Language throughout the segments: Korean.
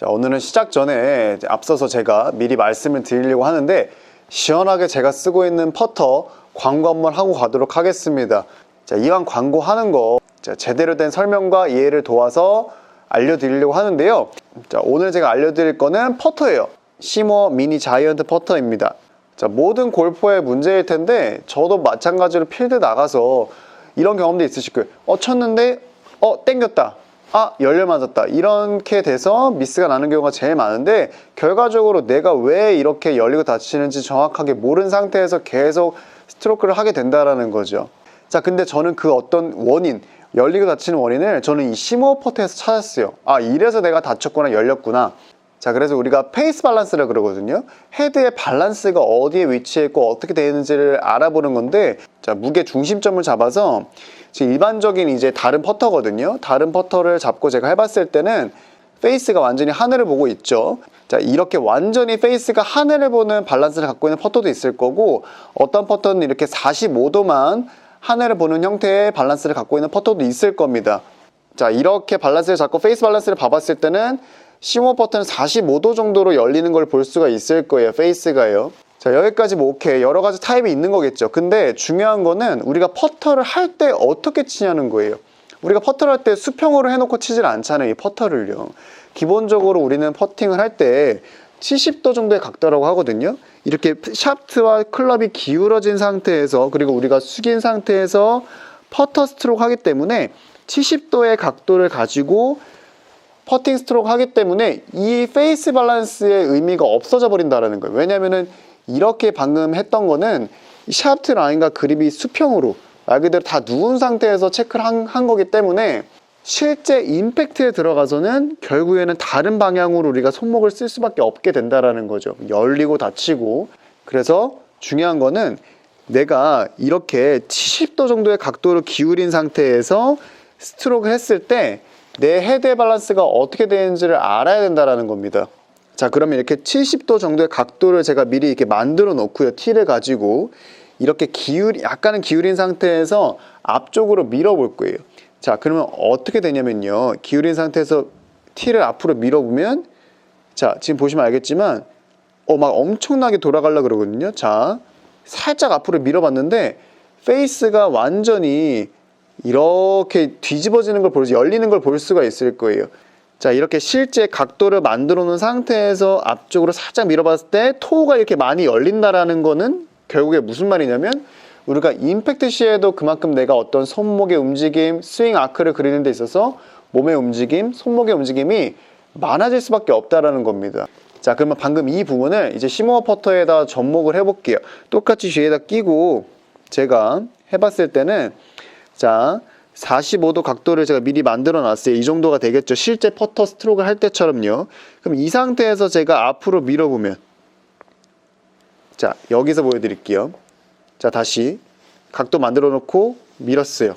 자, 오늘은 시작 전에 앞서서 제가 미리 말씀을 드리려고 하는데 시원하게 제가 쓰고 있는 퍼터 광고 한번 하고 가도록 하겠습니다. 자, 이왕 광고 하는 거 자, 제대로 된 설명과 이해를 도와서 알려드리려고 하는데요. 자, 오늘 제가 알려드릴 거는 퍼터예요. 시머 미니 자이언트 퍼터입니다. 자, 모든 골퍼의 문제일 텐데 저도 마찬가지로 필드 나가서 이런 경험도 있으실 거예요. 어, 쳤는데 어, 땡겼다. 아, 열려 맞았다. 이렇게 돼서 미스가 나는 경우가 제일 많은데 결과적으로 내가 왜 이렇게 열리고 닫히는지 정확하게 모른 상태에서 계속 스트로크를 하게 된다라는 거죠. 자, 근데 저는 그 어떤 원인, 열리고 닫히는 원인을 저는 이 시모 퍼트에서 찾았어요. 아, 이래서 내가 다쳤구나, 열렸구나. 자, 그래서 우리가 페이스 밸런스라 그러거든요. 헤드의 밸런스가 어디에 위치해 있고 어떻게 되는지를 알아보는 건데, 자, 무게 중심점을 잡아서 지금 일반적인 이제 다른 퍼터거든요. 다른 퍼터를 잡고 제가 해봤을 때는 페이스가 완전히 하늘을 보고 있죠. 자, 이렇게 완전히 페이스가 하늘을 보는 밸런스를 갖고 있는 퍼터도 있을 거고, 어떤 퍼터는 이렇게 45도만 하늘을 보는 형태의 밸런스를 갖고 있는 퍼터도 있을 겁니다. 자, 이렇게 밸런스를 잡고 페이스 밸런스를 봐봤을 때는 시모 퍼터는 45도 정도로 열리는 걸 볼 수가 있을 거예요. 페이스가요. 자, 여기까지 뭐 오케이. 여러 가지 타입이 있는 거겠죠. 근데 중요한 거는 우리가 퍼터를 할 때 어떻게 치냐는 거예요. 우리가 퍼터를 할 때 수평으로 해놓고 치질 않잖아요. 이 퍼터를요. 기본적으로 우리는 퍼팅을 할 때 70도 정도의 각도라고 하거든요. 이렇게 샤프트와 클럽이 기울어진 상태에서 그리고 우리가 숙인 상태에서 퍼터 스트로크 하기 때문에 70도의 각도를 가지고 퍼팅 스트로크 하기 때문에 이 페이스 밸런스의 의미가 없어져 버린다라는 거예요. 왜냐면은 이렇게 방금 했던 거는 이 샤프트 라인과 그립이 수평으로 말 그대로 다 누운 상태에서 체크를 한, 한 거기 때문에 실제 임팩트에 들어가서는 결국에는 다른 방향으로 우리가 손목을 쓸 수밖에 없게 된다라는 거죠. 열리고 닫히고. 그래서 중요한 거는 내가 이렇게 70도 정도의 각도를 기울인 상태에서 스트로크를 했을 때 내 헤드의 밸런스가 어떻게 되는지를 알아야 된다라는 겁니다. 자, 그러면 이렇게 70도 정도의 각도를 제가 미리 이렇게 만들어 놓고요. 티를 가지고 이렇게 기울 약간은 기울인 상태에서 앞쪽으로 밀어 볼 거예요. 자, 그러면 어떻게 되냐면요. 기울인 상태에서 티를 앞으로 밀어 보면, 자, 지금 보시면 알겠지만, 어, 막 엄청나게 돌아가려 그러거든요. 자, 살짝 앞으로 밀어봤는데, 페이스가 완전히 이렇게 뒤집어지는 걸 볼 수, 열리는 걸 볼 수가 있을 거예요. 자, 이렇게 실제 각도를 만들어 놓은 상태에서 앞쪽으로 살짝 밀어봤을 때, 토우가 이렇게 많이 열린다라는 거는 결국에 무슨 말이냐면, 우리가 임팩트 시에도 그만큼 내가 어떤 손목의 움직임, 스윙 아크를 그리는 데 있어서 몸의 움직임, 손목의 움직임이 많아질 수밖에 없다라는 겁니다. 자, 그러면 방금 이 부분을 이제 시모어 퍼터에다 접목을 해볼게요. 똑같이 뒤에다 끼고 제가 해봤을 때는 자, 45도 각도를 제가 미리 만들어 놨어요. 이 정도가 되겠죠. 실제 퍼터 스트로크를 할 때처럼요. 그럼 이 상태에서 제가 앞으로 밀어보면 자, 여기서 보여드릴게요. 자, 다시 각도 만들어 놓고 밀었어요.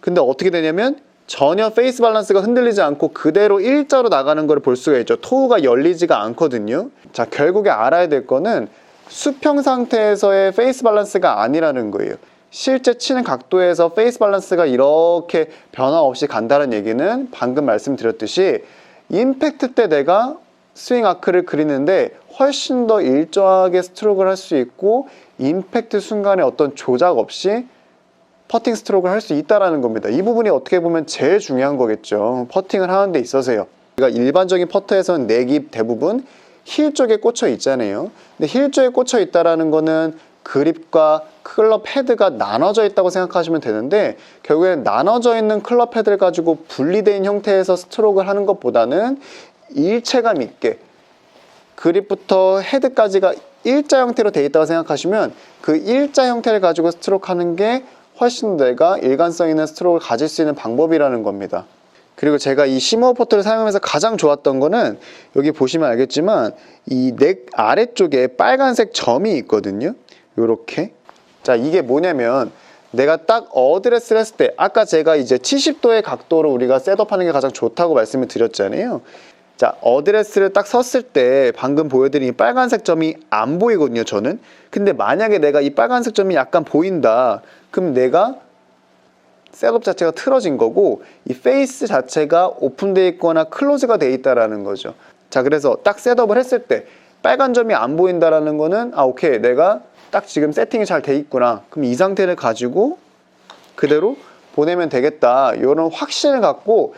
근데 어떻게 되냐면 전혀 페이스 밸런스가 흔들리지 않고 그대로 일자로 나가는 걸 볼 수가 있죠. 토우가 열리지가 않거든요. 자, 결국에 알아야 될 거는 수평 상태에서의 페이스 밸런스가 아니라는 거예요. 실제 치는 각도에서 페이스 밸런스가 이렇게 변화 없이 간다는 얘기는 방금 말씀드렸듯이 임팩트 때 내가 스윙 아크를 그리는데 훨씬 더 일정하게 스트로크를 할 수 있고 임팩트 순간에 어떤 조작 없이 퍼팅 스트로크를 할 수 있다라는 겁니다. 이 부분이 어떻게 보면 제일 중요한 거겠죠. 퍼팅을 하는 데 있어서요. 그러니까 일반적인 퍼터에서는 내기 대부분 힐 쪽에 꽂혀 있잖아요. 근데 힐 쪽에 꽂혀 있다라는 거는 그립과 클럽 헤드가 나눠져 있다고 생각하시면 되는데 결국엔 나눠져 있는 클럽 헤드를 가지고 분리된 형태에서 스트로크를 하는 것보다는 일체감 있게 그립부터 헤드까지가 일자 형태로 되어 있다고 생각하시면 그 일자 형태를 가지고 스트로크 하는 게 훨씬 내가 일관성 있는 스트로크를 가질 수 있는 방법이라는 겁니다. 그리고 제가 이 시모 포트를 사용하면서 가장 좋았던 거는 여기 보시면 알겠지만 이 넥 아래쪽에 빨간색 점이 있거든요. 요렇게. 자, 이게 뭐냐면 내가 딱 어드레스를 했을 때 아까 제가 이제 70도의 각도로 우리가 셋업하는 게 가장 좋다고 말씀을 드렸잖아요. 자, 어드레스를 딱 섰을 때 방금 보여드린 이 빨간색 점이 안 보이거든요, 저는. 근데 만약에 내가 이 빨간색 점이 약간 보인다. 그럼 내가 셋업 자체가 틀어진 거고 이 페이스 자체가 오픈되어 있거나 클로즈가 돼 있다라는 거죠. 자, 그래서 딱 셋업을 했을 때 빨간 점이 안 보인다라는 거는 아, 오케이. 내가 딱 지금 세팅이 잘 돼 있구나. 그럼 이 상태를 가지고 그대로 보내면 되겠다. 이런 확신을 갖고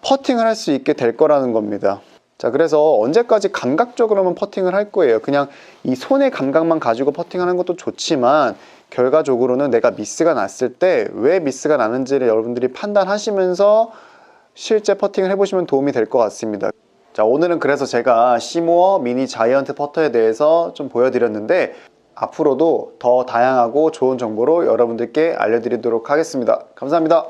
퍼팅을 할 수 있게 될 거라는 겁니다. 자, 그래서 언제까지 감각적으로만 퍼팅을 할 거예요. 그냥 이 손의 감각만 가지고 퍼팅하는 것도 좋지만 결과적으로는 내가 미스가 났을 때 왜 미스가 나는지를 여러분들이 판단하시면서 실제 퍼팅을 해보시면 도움이 될 것 같습니다. 자, 오늘은 그래서 제가 시모어 미니 자이언트 퍼터에 대해서 좀 보여드렸는데 앞으로도 더 다양하고 좋은 정보로 여러분들께 알려드리도록 하겠습니다. 감사합니다.